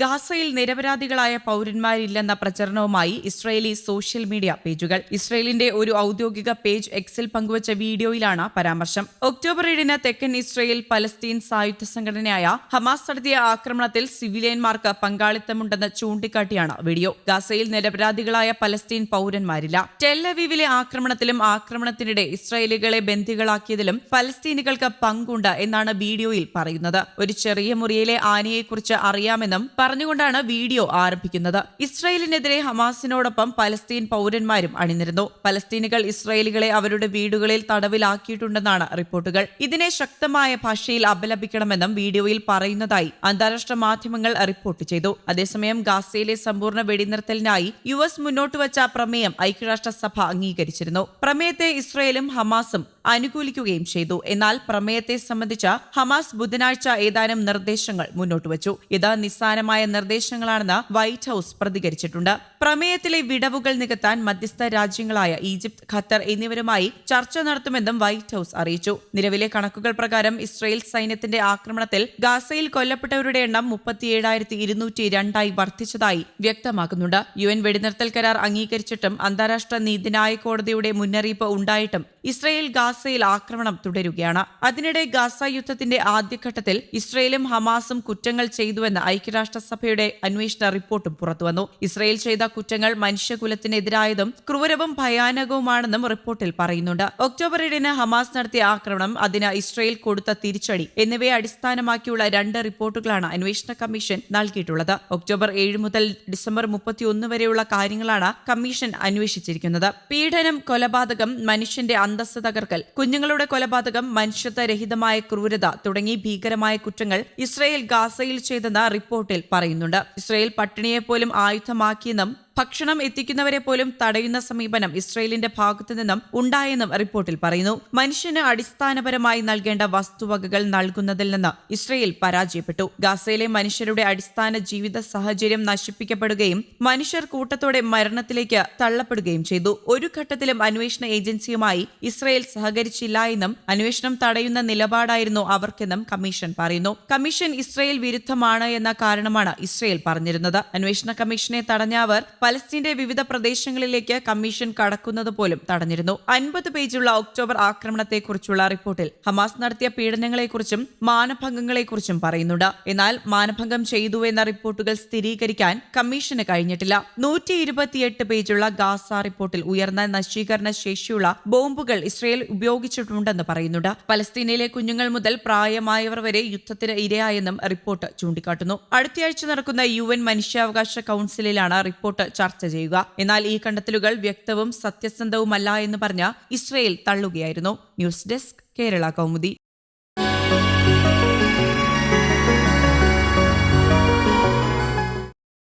ഗാസയിൽ നിരപരാധികളായ പൗരന്മാരില്ലെന്ന പ്രചരണവുമായി ഇസ്രയേലി സോഷ്യൽ മീഡിയ പേജുകൾ. ഇസ്രയേലിന്റെ ഒരു ഔദ്യോഗിക പേജ് എക്സിൽ പങ്കുവച്ച വീഡിയോയിലാണ് പരാമർശം. ഒക്ടോബർ ഏഴിന് തെക്കൻ ഇസ്രയേൽ പലസ്തീൻ സായുധ സംഘടനയായ ഹമാസ് നടത്തിയ ആക്രമണത്തിൽ സിവിലിയന്മാർക്ക് പങ്കാളിത്തമുണ്ടെന്ന് ചൂണ്ടിക്കാട്ടിയാണ് വീഡിയോ. ഗാസയിൽ നിരപരാധികളായ പലസ്തീൻ പൗരന്മാരില്ല. ടെല്ലവീവിലെ ആക്രമണത്തിലും ആക്രമണത്തിനിടെ ഇസ്രയേലുകളെ ബന്ദികളാക്കിയതിലും പലസ്തീനുകൾക്ക് പങ്കുണ്ട് എന്നാണ് വീഡിയോയിൽ പറയുന്നത്. ഒരു ചെറിയ മുറിയിലെ ആനയെക്കുറിച്ച് അറിയാമെന്നും പറഞ്ഞുകൊണ്ടാണ് വീഡിയോ ആരംഭിക്കുന്നത്. ഇസ്രയേലിനെതിരെ ഹമാസിനോടൊപ്പം പലസ്തീൻ പൗരന്മാരും അണിനിരുന്നു. പലസ്തീനുകൾ ഇസ്രായേലികളെ അവരുടെ വീടുകളിൽ തടവിലാക്കിയിട്ടുണ്ടെന്നാണ് റിപ്പോർട്ടുകൾ. ഇതിനെ ശക്തമായ ഭാഷയിൽ അപലപിക്കണമെന്നും വീഡിയോയിൽ പറയുന്നതായി അന്താരാഷ്ട്ര മാധ്യമങ്ങൾ റിപ്പോർട്ട് ചെയ്തു. അതേസമയം ഗാസയിലെ സമ്പൂർണ വെടിനിർത്തലിനായി യു എസ് മുന്നോട്ടുവച്ച പ്രമേയം ഐക്യരാഷ്ട്രസഭ അംഗീകരിച്ചിരുന്നു. പ്രമേയത്തെ ഇസ്രയേലും ഹമാസും അനുകൂലിക്കുകയും ചെയ്തു. എന്നാൽ പ്രമേയത്തെ സംബന്ധിച്ച ഹമാസ് ബുധനാഴ്ച ഏതാനും നിർദ്ദേശങ്ങൾ മുന്നോട്ട് വച്ചു. ഇത് നിസ്സാരമായ നിർദ്ദേശങ്ങളാണെന്ന് വൈറ്റ് ഹൌസ് പ്രതികരിച്ചിട്ടുണ്ട്. പ്രമേയത്തിലെ വിടവുകൾ നികത്താൻ മധ്യസ്ഥ രാജ്യങ്ങളായ ഈജിപ്ത് ഖത്തർ എന്നിവരുമായി ചർച്ച നടത്തുമെന്നും വൈറ്റ് ഹൌസ് അറിയിച്ചു. നിലവിലെ കണക്കുകൾ പ്രകാരം ഇസ്രയേൽ സൈന്യത്തിന്റെ ആക്രമണത്തിൽ ഗാസയിൽ കൊല്ലപ്പെട്ടവരുടെ എണ്ണം മുപ്പത്തിയേഴായിരത്തി ഇരുന്നൂറ്റി രണ്ടായി വർദ്ധിച്ചതായി വ്യക്തമാക്കുന്നുണ്ട്. യു എൻ വെടിനിർത്തൽ കരാർ അംഗീകരിച്ചിട്ടും അന്താരാഷ്ട്ര നീതിന്യായ കോടതിയുടെ മുന്നറിയിപ്പ് ഉണ്ടായിട്ടും ഇസ്രായേൽ ഗാസയിൽ ആക്രമണം തുടരുകയാണ്. അതിനിടെ ഗാസ യുദ്ധത്തിന്റെ ആദ്യഘട്ടത്തിൽ ഇസ്രയേലും ഹമാസും കുറ്റങ്ങൾ ചെയ്തുവെന്ന് ഐക്യരാഷ്ട്രസഭയുടെ അന്വേഷണ റിപ്പോർട്ടും പുറത്തുവന്നു. ഇസ്രയേൽ ചെയ്ത കുറ്റങ്ങൾ മനുഷ്യകുലത്തിനെതിരായതും ക്രൂരവും ഭയാനകവുമാണെന്നും റിപ്പോർട്ടിൽ പറയുന്നുണ്ട്. ഒക്ടോബർ ഏഴിന് ഹമാസ് നടത്തിയ ആക്രമണം അതിന് ഇസ്രയേൽ കൊടുത്ത തിരിച്ചടി എന്നിവയെ അടിസ്ഥാനമാക്കിയുള്ള രണ്ട് റിപ്പോർട്ടുകളാണ് അന്വേഷണ കമ്മീഷൻ നൽകിയിട്ടുള്ളത്. ഒക്ടോബർ ഏഴ് മുതൽ ഡിസംബർ മുപ്പത്തിയൊന്ന് വരെയുള്ള കാര്യങ്ങളാണ് കമ്മീഷൻ അന്വേഷിച്ചിരിക്കുന്നത്. പീഡനം കൊലപാതകം മനുഷ്യന്റെ അന്തസ്സ് തകർക്കൽ കുഞ്ഞുങ്ങളുടെ കൊലപാതകം മനുഷ്യത്വരഹിതമായ ക്രൂരത തുടങ്ങി ഭീകരമായ കുറ്റങ്ങൾ ഇസ്രയേൽ ഗാസയിൽ ചെയ്തെന്ന് റിപ്പോർട്ടിൽ പറയുന്നുണ്ട്. ഇസ്രയേൽ പട്ടിണിയെപ്പോലും ആയുധമാക്കിയെന്നും ഭക്ഷണം എത്തിക്കുന്നവരെ പോലും തടയുന്ന സമീപനം ഇസ്രയേലിന്റെ ഭാഗത്തു നിന്നും ഉണ്ടായെന്നും റിപ്പോർട്ടിൽ പറയുന്നു. മനുഷ്യന് അടിസ്ഥാനപരമായി നൽകേണ്ട വസ്തുവകകൾ നൽകുന്നതിൽ നിന്ന് ഇസ്രയേൽ പരാജയപ്പെട്ടു. ഗാസയിലെ മനുഷ്യരുടെ അടിസ്ഥാന ജീവിത സാഹചര്യം നശിപ്പിക്കപ്പെടുകയും മനുഷ്യർ കൂട്ടത്തോടെ മരണത്തിലേക്ക് തള്ളപ്പെടുകയും ചെയ്തു. ഒരു ഘട്ടത്തിലും അന്വേഷണ ഏജൻസിയുമായി ഇസ്രയേൽ സഹകരിച്ചില്ല എന്നും അന്വേഷണം തടയുന്ന നിലപാടായിരുന്നു അവർക്കെന്നും കമ്മീഷൻ പറയുന്നു. കമ്മീഷൻ ഇസ്രയേൽ വിരുദ്ധമാണ് എന്ന കാരണമാണ് ഇസ്രയേൽ പറഞ്ഞിരുന്നത്. അന്വേഷണ കമ്മീഷനെ തടഞ്ഞ അവർ പലസ്തീന്റെ വിവിധ പ്രദേശങ്ങളിലേക്ക് കമ്മീഷൻ കടക്കുന്നത് പോലും തടഞ്ഞിരുന്നു. അൻപത് പേജുള്ള ഒക്ടോബർ ആക്രമണത്തെക്കുറിച്ചുള്ള റിപ്പോർട്ടിൽ ഹമാസ് നടത്തിയ പീഡനങ്ങളെക്കുറിച്ചും മാനഭംഗങ്ങളെക്കുറിച്ചും പറയുന്നുണ്ട്. എന്നാൽ മാനഭംഗം ചെയ്തു എന്ന റിപ്പോർട്ടുകൾ സ്ഥിരീകരിക്കാൻ കമ്മീഷന് കഴിഞ്ഞിട്ടില്ല. നൂറ്റി ഇരുപത്തിയെട്ട് പേജുള്ള ഗാസ റിപ്പോർട്ടിൽ ഉയർന്ന നശീകരണ ശേഷിയുള്ള ബോംബുകൾ ഇസ്രയേൽ ഉപയോഗിച്ചിട്ടുണ്ടെന്ന് പറയുന്നുണ്ട്. പലസ്തീനയിലെ കുഞ്ഞുങ്ങൾ മുതൽ പ്രായമായവർ വരെ യുദ്ധത്തിന് ഇരയായെന്നും റിപ്പോർട്ട് ചൂണ്ടിക്കാട്ടുന്നു. അടുത്തയാഴ്ച നടക്കുന്ന യു എൻ മനുഷ്യാവകാശ കൌൺസിലിലാണ് റിപ്പോർട്ട് ചർച്ച ചെയ്യുക. എന്നാൽ ഈ കണ്ടെത്തലുകൾ വ്യക്തവും സത്യസന്ധവുമല്ല എന്ന് പറഞ്ഞ Israel തള്ളുകയായിരുന്നു. News desk Kerala Kaumudi.